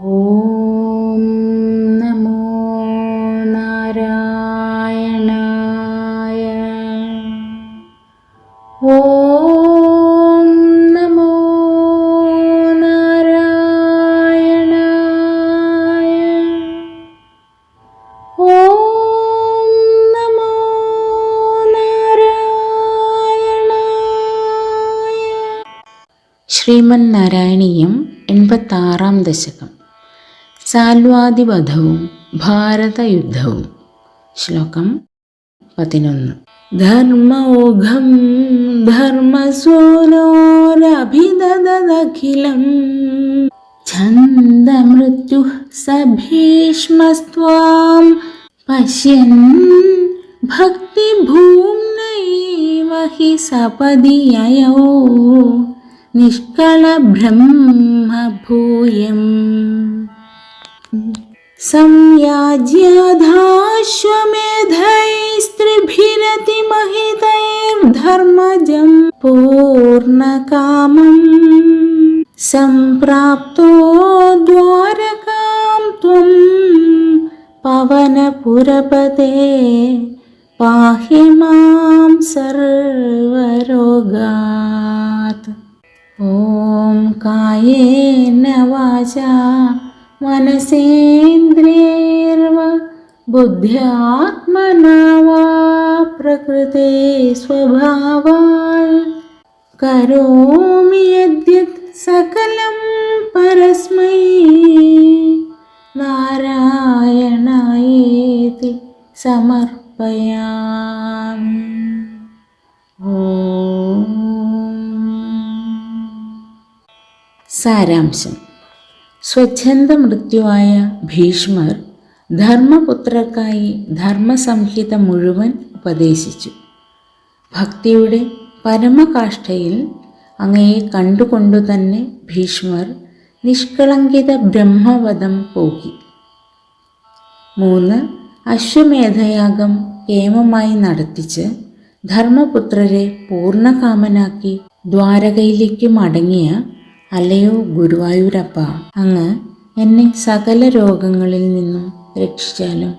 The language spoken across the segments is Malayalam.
ഓം നമോ നാരായണായ. ഓം നമോ നാരായണായ. ഓം നമോ നാരായണായ. ശ്രീമൻ നാരായണീയം എൺപത്താറാം ദശകം. സാൽവാദിവധവും ഭാരതയുദ്ധവും. ശ്ലോകം പതിനൊന്ന്. ധർമ്മോഘം ധർമ്മസൂനോരഭിദദഖിലം ഛന്ദമൃത്യു സഭീഷ്മസ്ത്വാം. പശ്യൻ ഭക്തിഭൂമ്നൈവ ഹി സപദി യയോ നിഷ്കളബ്രഹ്മഭൂയം. संयाज्यधाश्वमेधैस्त्रिभिरतिमहितैर्धर्मजं पूर्णकामम् सम्प्राप्तो द्वारकां त्वं पवनपुरपते पाहि मां सर्वरोगात्। ॐ कायेन वाचा मनसेन्द्रियैर्व बुद्ध्यात्मना वा प्रकृते प्रकृतेस्वभावा करोमि यद्यत् सकलं परस्मै। नारायणायेति समर्पयामि। ॐ। सारांशम्। സ്വച്ഛന്ത മൃത്യുവായ ഭീഷ്മർ ധർമ്മപുത്രർക്കായി ധർമ്മസംഹിത മുഴുവൻ ഉപദേശിച്ചു. ഭക്തിയുടെ പരമകാഷ്ഠയിൽ അങ്ങയെ കണ്ടുകൊണ്ടുതന്നെ ഭീഷ്മർ നിഷ്കളങ്കിത ബ്രഹ്മവധം പോകി. മൂന്ന് അശ്വമേധയാഗം കേമമായി നടത്തിച്ച് ധർമ്മപുത്രരെ പൂർണകാമനാക്കി ദ്വാരകയിലേക്ക് മടങ്ങിയ അല്ലയോ ഗുരുവായൂരപ്പ? അങ്ങ് എന്നെ സകല രോഗങ്ങളിൽ നിന്നും രക്ഷിച്ചാലും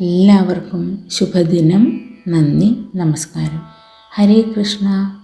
എല്ലാവർക്കും ശുഭദിനം നന്ദി നമസ്കാരം. ഹരേ കൃഷ്ണ.